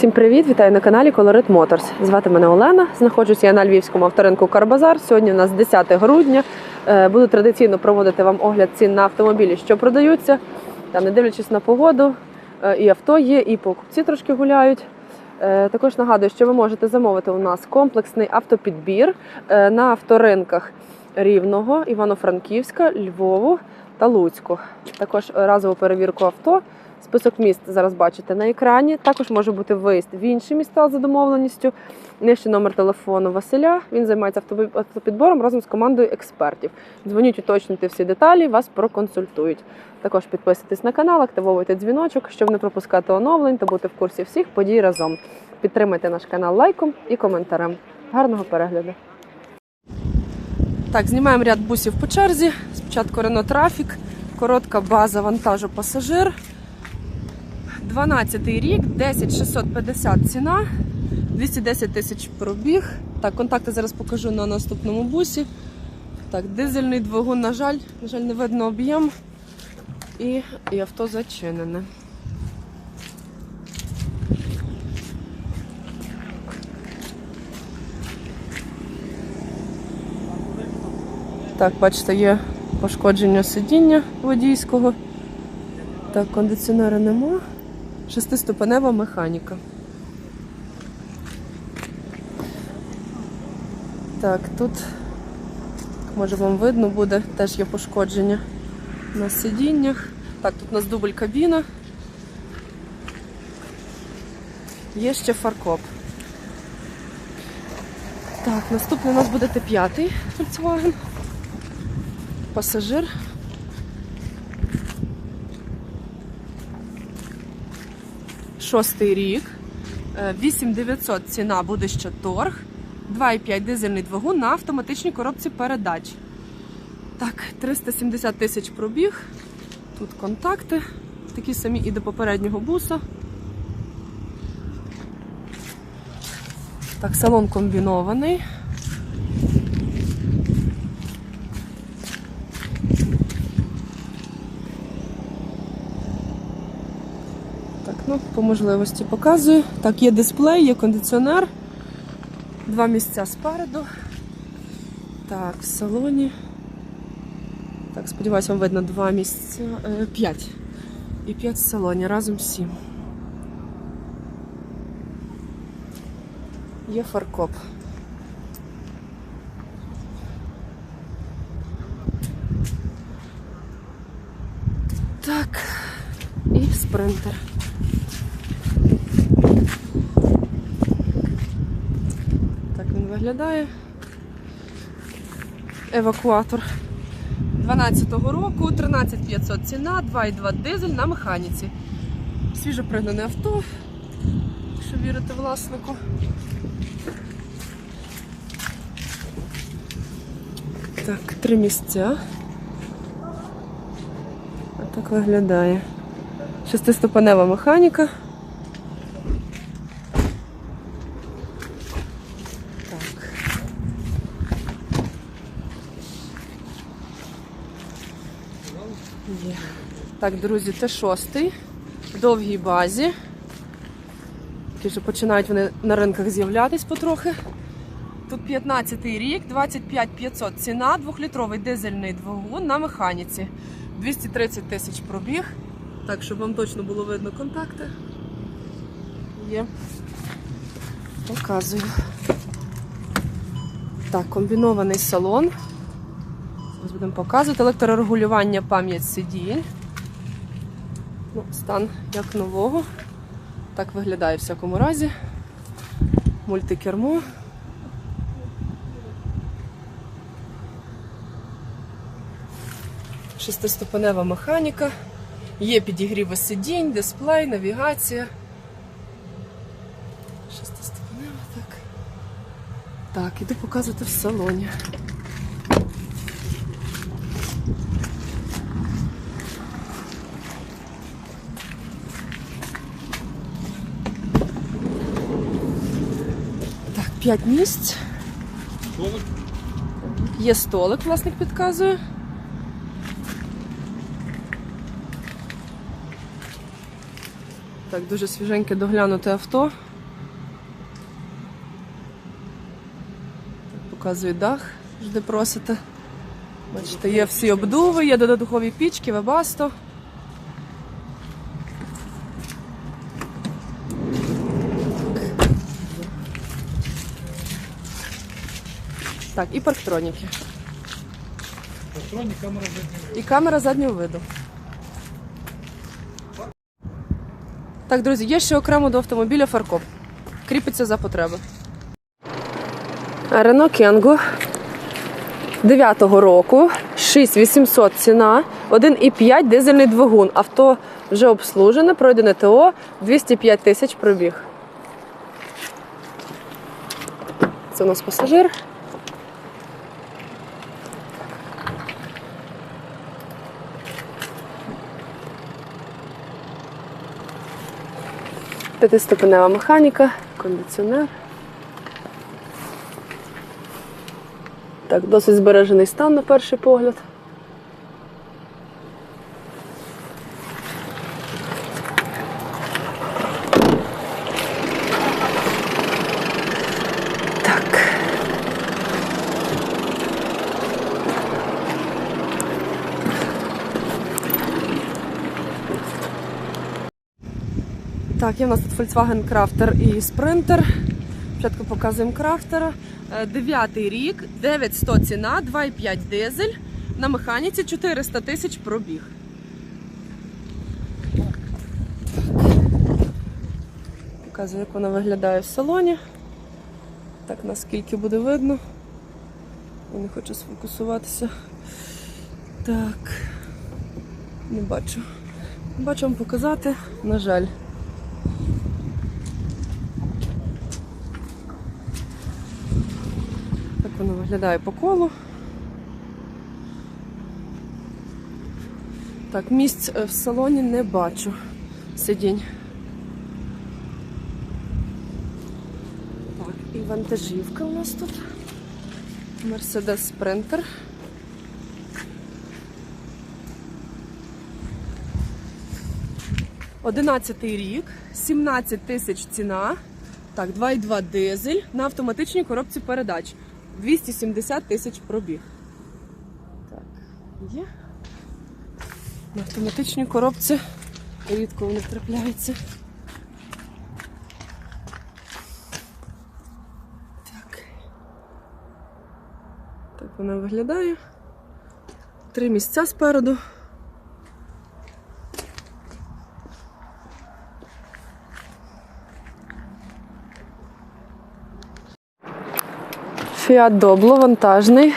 Всім привіт! Вітаю на каналі Colorit Motors. Звати мене Олена. Знаходжусь я на львівському авторинку Карбазар. Сьогодні у нас 10 грудня. Е, Буду традиційно проводити вам огляд цін на автомобілі, що продаються. Та не дивлячись на погоду, е, і авто є, і покупці трошки гуляють. Е, Також нагадую, що ви можете замовити у нас комплексний автопідбір на авторинках Рівного, Івано-Франківська, Львову та Луцьку. Також разову перевірку авто. Список міст зараз бачите на екрані. Також може бути виїзд в інші міста за домовленістю. Нижче номер телефону Василя. Він займається автопідбором разом з командою експертів. Дзвоніть, уточнюйте всі деталі, вас проконсультують. Також підписуйтесь на канал, активовуйте дзвіночок, щоб не пропускати оновлень та бути в курсі всіх подій разом. Підтримайте наш канал лайком і коментарем. Гарного перегляду! Так, знімаємо ряд бусів по черзі. Спочатку Renault Traffic, коротка база вантажу пасажир. 12 рік, 10650 ціна, 210 тисяч пробіг. Так, контакти зараз покажу на наступному бусі. Так, дизельний двигун, на жаль, на жаль, не видно об'єм. І, і авто зачинене. Так, бачите, є пошкодження сидіння водійського. Так, кондиціонера нема. Шестиступенева механіка. Так, тут, може вам видно буде, теж є пошкодження на сидіннях. Так, тут у нас дубль кабіна. Є ще фаркоп. Так, наступний у нас буде Т5 Volkswagen. Пасажир. Шостий рік. Е, 8900 ціна буде ще торг. 2,5 дизельний двигун на автоматичній коробці передач. Так, 370 тисяч пробіг. Тут контакти. Такі самі і до попереднього буса. Так, салон комбінований. Так, ну, по можливості показую. Так, є дисплей, є кондиціонер. Два місця спереду. Так, в салоні. Так, сподіваюся, вам видно два місця. Е, п'ять. І п'ять в салоні, разом сім. Є фаркоп. Так, і спринтер. Так він виглядає. Евакуатор 12-го року, 13500 ціна, 2,2 дизель на механіці. Свіжо пригнане авто, якщо вірити власнику. Так, три місця. А так виглядає. Шестиступенева механіка. Так. Є. Так, друзі, це шостий. В довгій базі. Такі вже починають вони на ринках з'являтись потрохи. Тут 15 рік, 25 500 ціна, двохлітровий дизельний двигун на механіці. 230 тисяч пробіг. Так, щоб вам точно було видно контакти. Є. Показую. Так, комбінований салон. Зараз будемо показувати. Електрорегулювання пам'ять сидінь. Ну, стан як нового. Так виглядає в всякому разі. Мультикермо. Шестиступенева механіка. Є підігріви сидінь, дисплей, навігація. Шестиступенева, так. Так, іду показувати в салоні. 5 місць. Є столик, власник підказує. Так, дуже свіженьке доглянуте авто. Показує дах, завжди просите. Бачите, є всі обдуви, є додаткові пічки, вебасто. Так, і парктроніки. Електронні камери заднього. І камера заднього виду. Так, друзі, є ще окремо до автомобіля фаркоп. Кріпиться за потреби. Рено Кенго 9-го року, 6800 ціна, 1,5 дизельний двигун. Авто вже обслужене, пройдене ТО, 205 тисяч пробіг. Це у нас пасажир. П'ятиступенева механіка, кондиціонер. Так, досить збережений стан на перший погляд. Так, є в нас тут Volkswagen Crafter і Sprinter. Спочатку показуємо Крафтера. Дев'ятий рік, 9100 ціна, 2,5 дизель. На механіці 400 тисяч пробіг. Показую, як вона виглядає в салоні. Так, наскільки буде видно. Я не хочу сфокусуватися. Так. Не бачу. Бачу вам показати, на жаль. Воно виглядає по колу. Так, місць е, в салоні не бачу. Сидінь. Так, і вантажівка у нас тут. Mercedes Sprinter. Одинадцятий рік, 17 тисяч ціна. Так, 2,2 дизель на автоматичній коробці передач. 270 тисяч пробіг. Так, є. На автоматичній коробці рідко вони трапляються. Так. Так вона виглядає. Три місця спереду. Фіат Добло вантажний.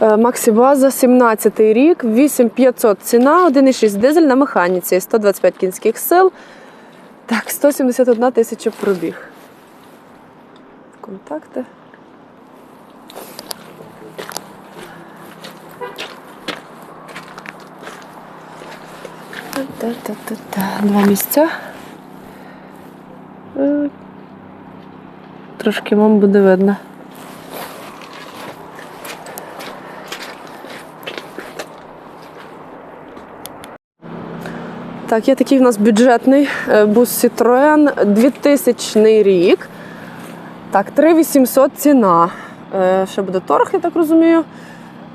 Е, Максі База, 17 рік, 8500 ціна, 1,6 дизель на механіці, 125 кінських сил. Так, 171 тисяча пробіг. Контакти. Два місця. Е, Трошки вам буде видно. Так, є такий в нас бюджетний е, бус Citroën 2000 рік. Так, 3800 ціна. Е, Ще буде торг, я так розумію.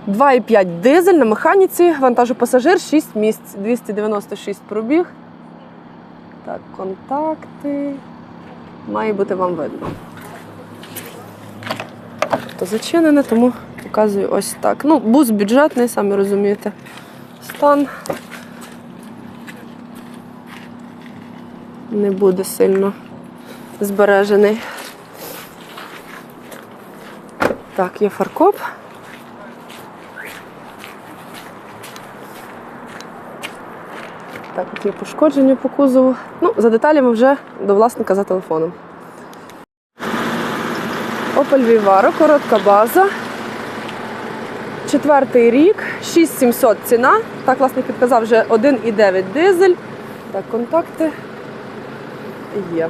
2,5 дизель на механіці, вантажопасажир 6 місць, 296 пробіг. Так, контакти. Має бути вам видно. То зачинене, тому показую ось так. Ну, бус бюджетний, самі розумієте. Стан. Не буде сильно збережений. Так, є фаркоп. Так, от є пошкодження по кузову. Ну, за деталями вже до власника за телефоном. Opel Vivaro, коротка база. Четвертий рік, 6700 ціна. Так, власник підказав вже 1,9 дизель. Так, контакти є.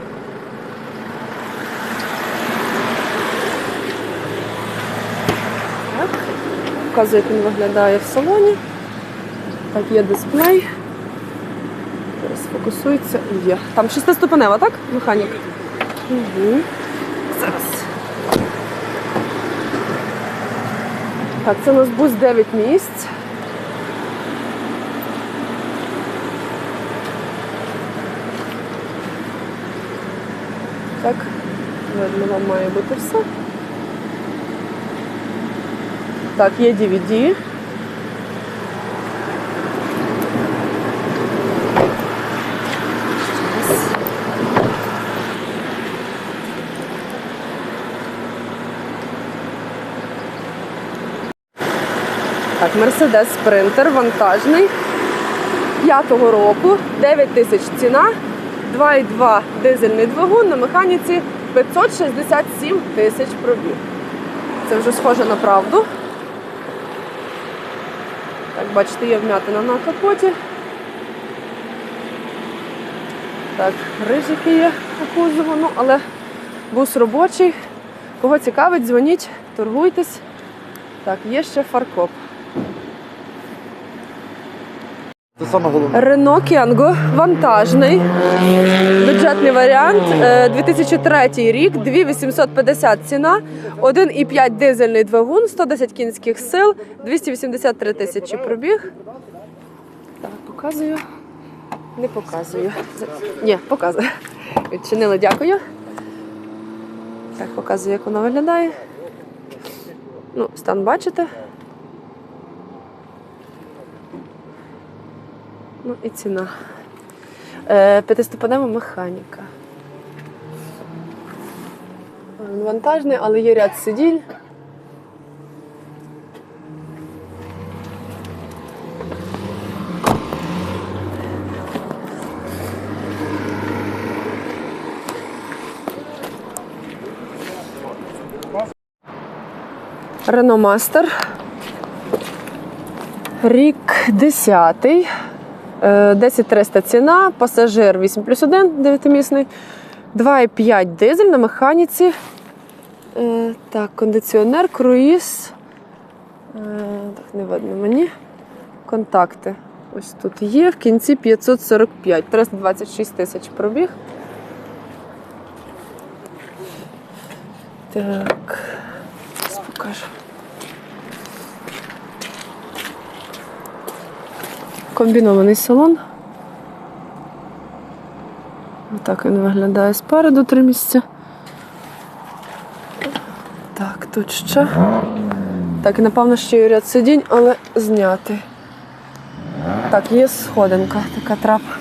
Так. Показую, як він виглядає в салоні. Так, є дисплей. Зараз фокусується. Є. Там шестиступенева, так? Механік? Угу. Зараз. Так, це у нас бус 9 місць. Так, вам має бути все. Так, є DVD. Так, Mercedes Sprinter вантажний. П'ятого року, 9 тисяч ціна, 2,2 дизельний двигун на механіці 567 тисяч пробіг. Це вже схоже на правду. Так, бачите, є вмятина на капоті. Так, рижики є по кузову, ну, але бус робочий. Кого цікавить, дзвоніть, торгуйтесь. Так, є ще фаркоп. Це саме головне. Рено Кенго вантажний. Бюджетний варіант. Е, 2003 рік, 2850 ціна, 1,5 дизельний двигун, 110 кінських сил, 283 тисячі пробіг. Так, показую. Не показую. Ні, показую. Відчинили, дякую. Так, показую, як воно виглядає. Ну, стан бачите. Ну і ціна. Е, П'ятиступенева механіка. Вантажний, але є ряд сидінь. Рено Мастер. Рік 10. Е, 10300 ціна, пасажир 8 плюс 1, 9-місний, 2,5 дизель на механіці. Е, Так, кондиціонер, круїз. Е, Так, не видно мені. Контакти. Ось тут є. В кінці 545, 326 тисяч пробіг. Так, зараз покажу. Комбінований салон. Отак він виглядає спереду три місця. Так, тут ще. Так, і напевно ще є ряд сидінь, але зняти. Так, є сходинка, така трапа.